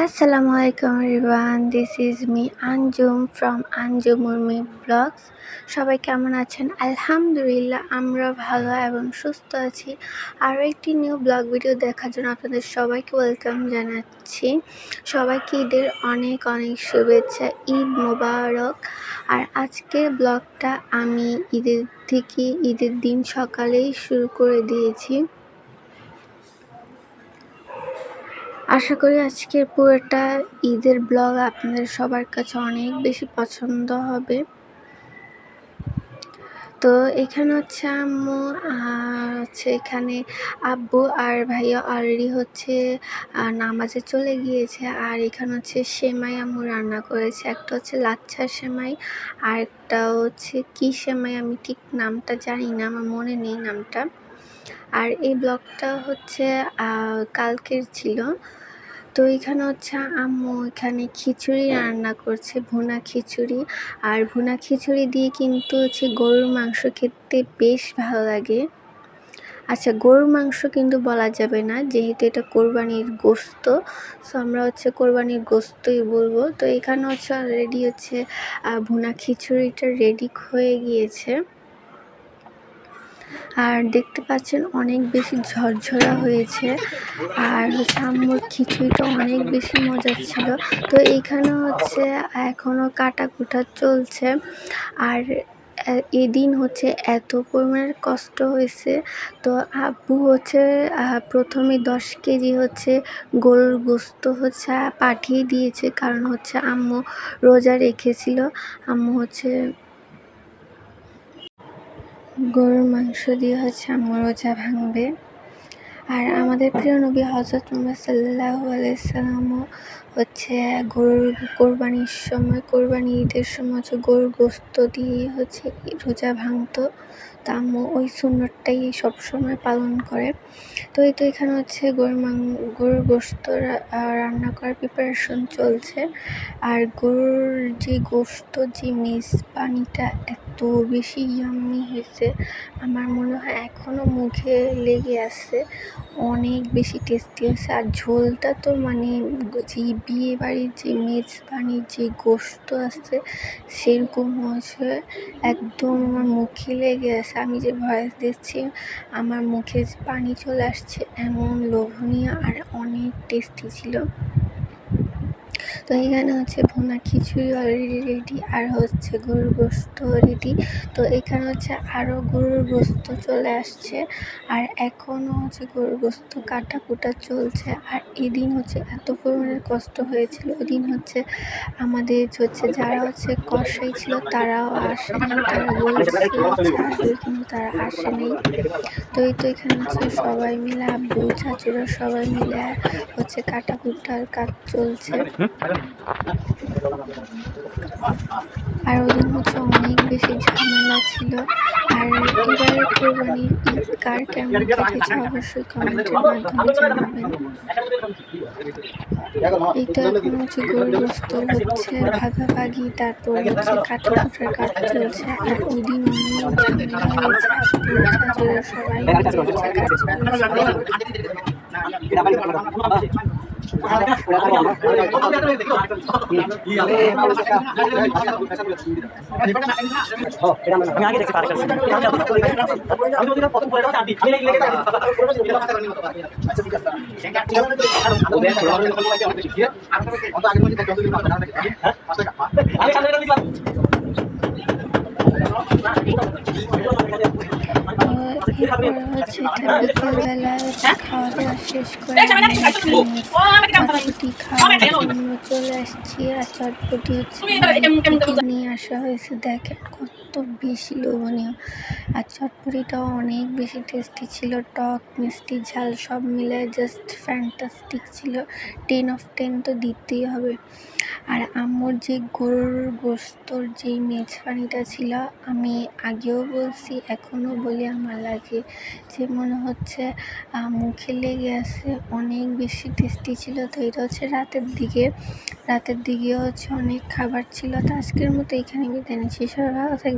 Assalamu আলাইকুম everyone. This is me Anjum from Anjum Urmi blogs সবাই কেমন আছেন? আলহামদুলিল্লাহ, আমরা ভালো এবং সুস্থ আছি। আরও একটি নিউ ব্লগ ভিডিও দেখার জন্য আপনাদের সবাইকে ওয়েলকাম জানাচ্ছি। সবাইকে ঈদের অনেক অনেক শুভেচ্ছা, ঈদ মোবারক। আর আজকের ব্লগটা আমি ঈদের থেকে ঈদের দিন সকালেই শুরু করে দিয়েছি। আশা করি আজকের পুরোটা ঈদের ব্লগ আপনাদের সবার কাছে অনেক বেশি পছন্দ হবে। তো এখানে হচ্ছে আম্মু হচ্ছে এখানে আব্বু আর ভাইয়া অলরেডি হচ্ছে নামাজে চলে গিয়েছে। আর এখানে হচ্ছে সেমাই আম্মু রান্না করেছে। একটা হচ্ছে লাচ্ছার সেমাই, আর একটা হচ্ছে কী সেমাই আমি ঠিক নামটা জানি না, আমার মনে নেই নামটা। আর এই ব্লগটা হচ্ছে কালকের ছিল। তো এখানে হচ্ছে আম্মু এখানে খিচুড়ি রান্না করছে, ভুনা খিচুড়ি। আর ভুনা খিচুড়ি দিয়ে কিন্তু হচ্ছে গরুর মাংস খেতে বেশ ভালো লাগে। আচ্ছা গরুর মাংস কিন্তু বলা যাবে না, যেহেতু এটা কোরবানির গোস্ত। সো আমরা হচ্ছে কোরবানির গোস্তই বলব। তো এখানে হচ্ছে অলরেডি হচ্ছে ভুনা খিচুড়িটা রেডি হয়ে গিয়েছে। আর দেখতে পাচ্ছেন অনেক বেশি ঝরঝরা হয়েছে। আর হচ্ছে আম্মুর খিচুড়িটা অনেক বেশি মজার ছিল। তো এইখানে হচ্ছে এখনও কাটা কুটা চলছে। আর এদিন হচ্ছে এত পরিমাণের কষ্ট হয়েছে। তো আব্বু হচ্ছে প্রথমে দশ কেজি হচ্ছে গরুর গোস্ত হচ্ছে পাঠিয়ে দিয়েছে। কারণ হচ্ছে আম্মু রোজা রেখেছিল। আম্মু হচ্ছে গরুর মাংস দিয়ে হচ্ছে আমার রোজা ভাঙবে। আর আমাদের প্রিয় নবী হজরত মোহাম্মদ সাল্লাহ আলাইসাল্লামও হচ্ছে গরুর কোরবানির সময়, কোরবানি ঈদের সময় হচ্ছে গরুর গোস্ত দিয়ে হচ্ছে রোজা ভাঙতো। তা ওই সুন্নতটাই সবসময় পালন করে। তো এই তো এখানে হচ্ছে গরুর মাং, গরুর গোস্ত রান্না করার প্রিপারেশন চলছে। আর গরুর যে গোস্ত যে মিস পানিটা এত বেশি ইয়াম্মি হয়েছে, আমার মনে হয় এখনও মুখে লেগে আছে। অনেক বেশি টেস্টি হয়েছে। আর ঝোলটা তো মানে যে বিয়ে বাড়ির যে মেজবানির যে গোস্ত আছে, সেরকম হয়েছে। একদম আমার মুখে লেগে আছে। আমি যে ভয়েস দিচ্ছি, আমার মুখে পানি চলে আসছে, এমন লোভনীয় আর অনেক টেস্টি ছিল। তো এখানে হচ্ছে ভুনা খিচুড়ি অলরেডি রেডি আর হচ্ছে গরুর গোস্ত রেডি তো এখানে হচ্ছে আরও গরুর গোস্ত চলে আসছে, আর এখনও হচ্ছে গরুর গোস্ত কাটা কুটা চলছে। আর এদিন হচ্ছে এত পরিমাণের কষ্ট হয়েছিল ওদিন হচ্ছে আমাদের হচ্ছে যারা হচ্ছে কষাই ছিল তারাও আসেনি, তারা বলছে আসবে কিন্তু তারা আসেনি। তো এই তো এখানে হচ্ছে সবাই মিলে, আব্বু, চাচুরা সবাই মিলে হচ্ছে কাটা কুটার কাজ চলছে। আর ওদিন হচ্ছে অনেক বেশি ঝামেলা ছিল। আর এবারে কোরবানির ঈদ কার কেমন কেটেছে অবশ্যই কমেন্টের মাধ্যমে জানাবেন। এটা এখন হচ্ছে গরুগ্রস্ত হচ্ছে, ভাগাভাগি, তারপর হচ্ছে কাঠি কুটার কাজ চলছে, আর ওদিন অনেক ঝামেলা হয়েছে সবাই কাজ করছে। আমি আগে দেখছি পার্ক আমি হচ্ছে এটা বিকেলবেলা খাওয়া দাওয়া শেষ করে চটপটি খাওয়ার জন্য চলে আসছি আর চটপটি হচ্ছে নিয়ে আসা হয়েছে দেখ কত বেশি লোভনীয়। আর চটপটিটাও অনেক বেশি টেস্টি ছিল। টক, মিষ্টি, ঝাল সব মিলে জাস্ট ফ্যান্টাস্টিক ছিল। টেন অফ টেন তো দিতেই হবে। আর আম্মুর যে গরুর গোস্তর যেই মেজবানিটা ছিল, আমি আগেও বলছি এখনও বলি আমার লাগে। যে মনে হচ্ছে মুখে লেগে আছে, অনেক বেশি টেস্টি ছিল। তো এটা হচ্ছে রাতের দিকে। রাতের দিকেও হচ্ছে অনেক খাবার ছিল। তো আজকের মতো এখানে বিদায় নিচ্ছি। সবাই ভালো